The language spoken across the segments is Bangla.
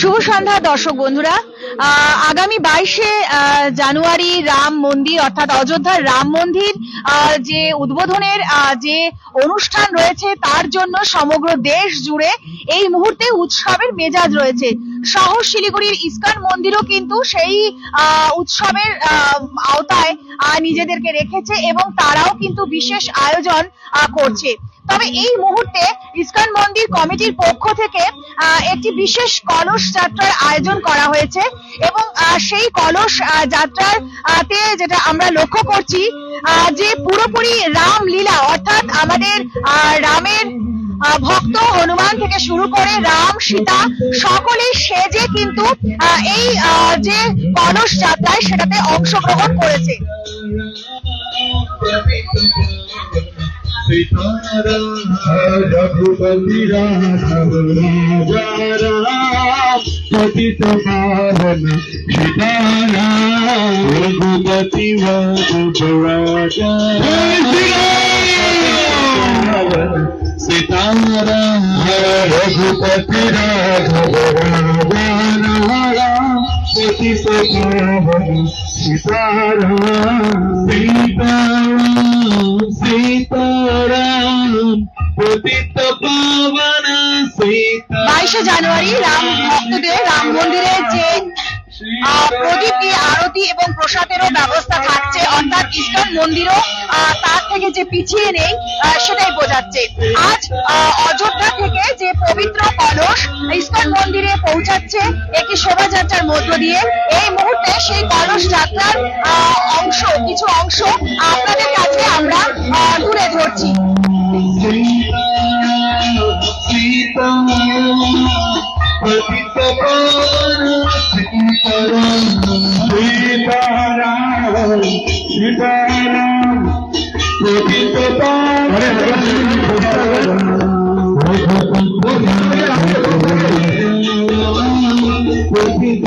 শুভ সন্ধ্যা দর্শক বন্ধুরা। আগামী বাইশে জানুয়ারি রাম মন্দির অর্থাৎ অযোধ্যার রাম মন্দির যে উদ্বোধনের যে অনুষ্ঠান রয়েছে তার জন্য সমগ্র দেশ জুড়ে এই মুহূর্তে উৎসবের মেজাজ রয়েছে। শহর শিলিগুড়ির ইস্কন মন্দিরও কিন্তু সেই উৎসবের আওতায় নিজেদেরকে রেখেছে এবং তারাও কিন্তু বিশেষ আয়োজন করছে। তবে এই মুহূর্তে ইস্কন মন্দির কমিটির পক্ষ থেকে একটি বিশেষ কলস যাত্রার আয়োজন করা হয়েছে এবং সেই কলস যাত্রার তে যেটা আমরা লক্ষ্য করছি যে পুরোপুরি রামলীলা অর্থাৎ আমাদের রামের ভক্ত হনুমান থেকে শুরু করে রাম সীতা সকলেই সেজে কিন্তু এই যে কলস যাত্রায় সেটাতে অংশগ্রহণ করেছে Raghupati Ram Katiwa Baraja. Sitara Raghupati Raghavara Sati Sakara Sitara Sitara Sitara Patita Pavana Sitara 22 জানুয়ারি রাম ভক্তদের রাম মন্দিরে যে প্রদীপ দিয়ে আরতি এবং প্রসাদেরও ব্যবস্থা থাকছে অর্থাৎ ইস্কন মন্দিরও আহ, তার থেকে যে পিছিয়ে নেই আহ, সেটাই বোঝাচ্ছে আজ আহ, অযোধ্যা থেকে যে পবিত্র কলস ইস্কন মন্দিরে পৌঁছাচ্ছে একটি শোভাযাত্রার মধ্য দিয়ে এই মুহূর্তে সেই কলস যাত্রার আহ, অংশ কিছু অংশ আপনাদের কাছে আমরা আহ, তুলে ধরছি पतित पावन সীতারাম সীতারাম প্রকৃত প্রকৃত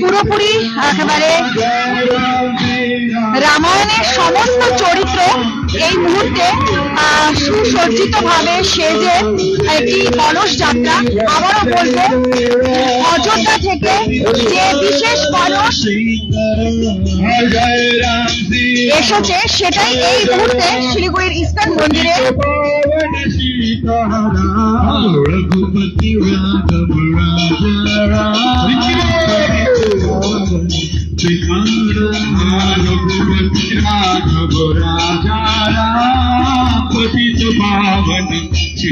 পুরোপুরি একেবারে রামায়ণের সমস্ত চরিত্র এই মুহূর্তে সজ্জিত ভাবে সে যে একটি কলস যাত্রা আবারও বলব, অযোধ্যা থেকে যে বিশেষ কলস এসেছে সেটাই এই মুহূর্তে শিলিগুড়ির ইস্কন মন্দিরে। রাঘব রাঘব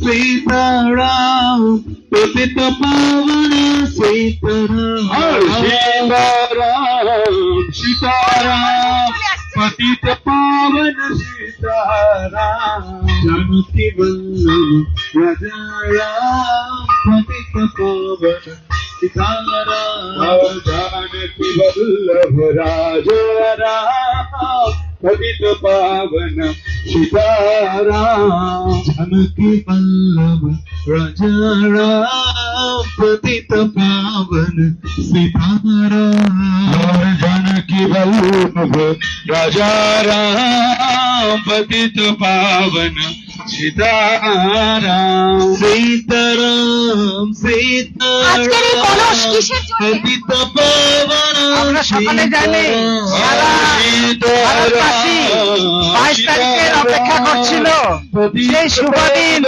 Sitaram, Pipita Pavana Sitaram, Sitaram, Pipita Pavana Sitaram, Janaki Vanna Rajara, Pipita Pavana Sitaram, Janaki Vanna Rajara, Pipita Pavana Sitaram, राजा राम पतित पावन सीताराम जानकी वल्लभ राजा राम पतित पावन सीताराम और जानकी वल्लभ राजा राम पतित पावन सीताराम सीताराम আজকের এই কলস सीताराम কিসের জন্য? পতিত পাবন আমরা সকালে জানি, সারা ভারতবাসী 22 তারিখের অপেক্ষা করছিল। সেই শুভ দিন।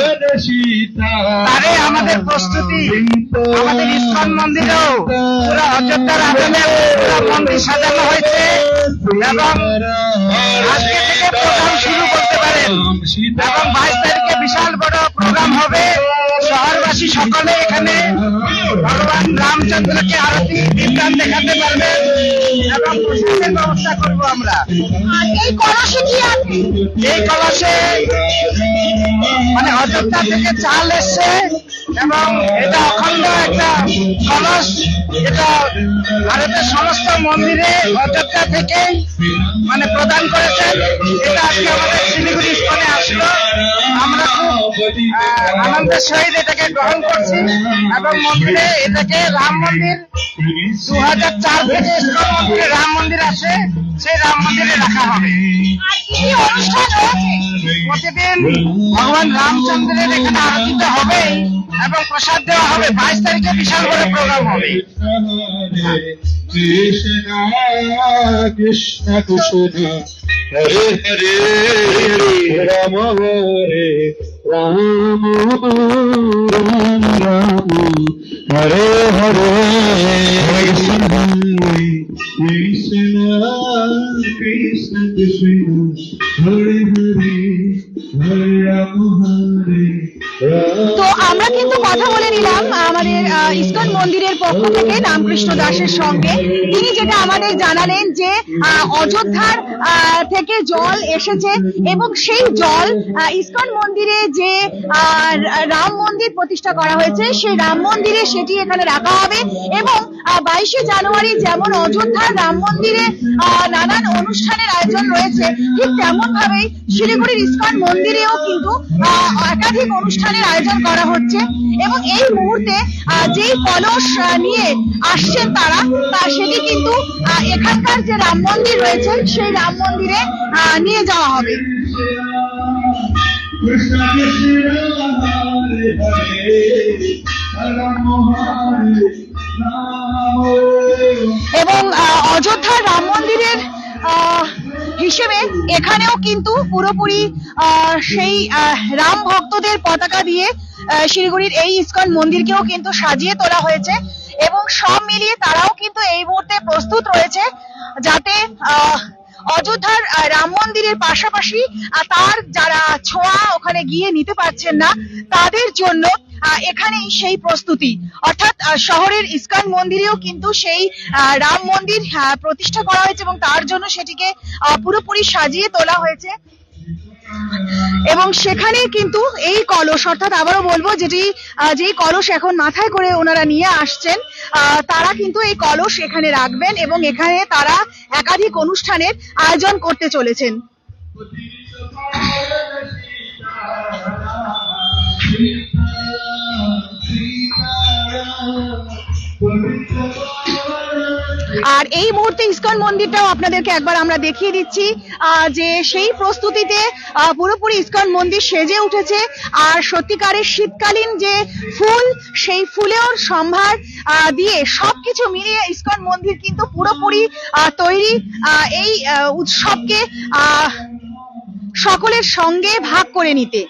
তারে আমাদের প্রস্তুতি আমাদের ইস্কন মন্দিরেও পুরো অযোধ্যার আদলে পুরো মন্দির সাজানো হয়েছে এবং আজকে থেকে প্রোগ্রাম শুরু করতে পারেন। এবং বাইশ তারিখে বিশাল বড় প্রোগ্রাম হবে। শহরবাসী সকলে এখানে ভগবান রামচন্দ্রকে আরতি দীপদান দেখাতে পারবেন এবং প্রসাদের ব্যবস্থা করব আমরা। এই কলসে কি আছে এই কলসে মানে অযোধ্যা থেকে চাল এসছে এবং এটা অখণ্ড একটা কলস, এটা ভারতের সমস্ত মন্দিরে অযোধ্যা থেকে মানে প্রদান করেছেন এটা আজকে আমাদের শিলিগুড়ি স্থানে আসলো। আমরা খুব আনন্দের সহিত এটাকে গ্রহণ করছি এবং মন্দিরে এটাকে রাম মন্দির দু হাজার চার থেকে রাম মন্দির আছে। সেই রাম মন্দিরে রাখা হবে। অনুষ্ঠান প্রতিদিন ভগবান রামচন্দ্রের এখানে আরতিত হবে এবং প্রসাদ দেওয়া হবে বাইশ তারিখে বিশাল বড় প্রোগ্রাম হবে কৃষ্ণ কৃষ্ণ কৃষ্ণ হরে হরে রাম হরে রাম রাম রাম হরে হরে কৃষ্ণ কৃষ্ণ কৃষ্ণ হরে হরে হরে রাম হরে রাম তো আমরা কিন্তু কথা বলে নিলাম আমাদের ইস্কন মন্দিরের পক্ষ থেকে রামকৃষ্ণ দাসের সঙ্গে। তিনি যেটা আমাদের জানালেন যে অযোধ্যার থেকে জল এসেছে এবং সেই জল ইস্কন মন্দিরে যে রাম মন্দির প্রতিষ্ঠা করা হয়েছে, সেই রাম মন্দিরে সেটি এখানে রাখা হবে এবং বাইশে জানুয়ারি যেমন অযোধ্যার রাম মন্দিরে নানান অনুষ্ঠানের আয়োজন রয়েছে, ঠিক তেমন ভাবেই শিলিগুড়ির ইস্কন মন্দিরেও কিন্তু একাধিক অনুষ্ঠানের আয়োজন করা হচ্ছে এবং এই মুহূর্তে যেই কলস নিয়ে আসছেন তারা, তা সেটি কিন্তু এখানকার যে রাম মন্দির রয়েছে, সেই রাম মন্দিরে নিয়ে যাওয়া হবে। কৃষ্ণ কৃষ্ণ হিসেবে এখানেও কিন্তু পুরোপুরি সেই রাম ভক্তদের পতাকা দিয়ে শিলিগুড়ির এই ইস্কন মন্দিরকেও কিন্তু সাজিয়ে তোলা হয়েছে এবং সব মিলিয়ে তারাও কিন্তু এই মুহূর্তে প্রস্তুত রয়েছে যাতে আহ, অযোধ্যার রাম মন্দিরের পাশাপাশি তার যারা ছোঁয়া ওখানে গিয়ে নিতে পারছেন না, তাদের জন্য এখানেই সেই প্রস্তুতি। অর্থাৎ শহরের ইস্কান মন্দিরেও কিন্তু সেই রাম মন্দির প্রতিষ্ঠা করা হয়েছে এবং তার জন্য সেটিকে পুরোপুরি সাজিয়ে তোলা হয়েছে। এবং সেখানে কিন্তু এই কলস, অর্থাৎ আবারও বলব যেটি যেই কলস এখন মাথায় করে ওনারা নিয়ে আসছেন তারা কিন্তু এই কলস এখানে রাখবেন এবং এখানে তারা একাধিক অনুষ্ঠানের আয়োজন করতে চলেছেন। আর এই মুহূর্তে ইস্কন মন্দিরটাও আপনাদেরকে একবার আমরা দেখিয়ে দিচ্ছি যে সেই প্রস্তুতিতে পুরোপুরি ইস্কন মন্দির সেজে উঠেছে। আর সত্যিকারের শীতকালীন যে ফুল, সেই ফুলেও সম্ভার দিয়ে সবকিছু মিলিয়ে ইস্কন মন্দির কিন্তু পুরোপুরি তৈরি এই উৎসবকে সকলের সঙ্গে ভাগ করে নিতে।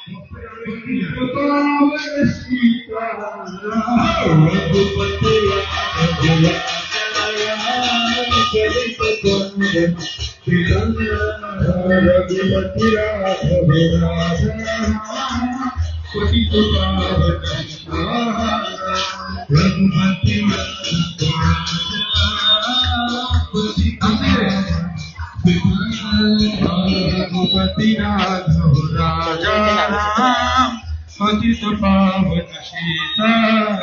रघुपति राघव राजा राम पतित पावन सीता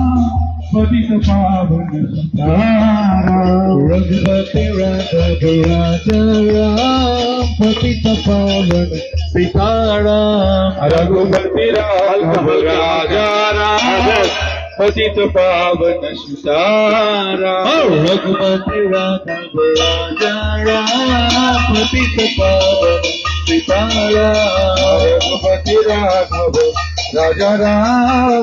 पतित पावन सीताराम रघुपति राघव राजा राम पतित पावन सीताराम रघुपति राघव राजा राम पतित पावन सीताराम रघुपति राघव राजा राम पतित पावन सीताराम रघुपति राघव राजा राम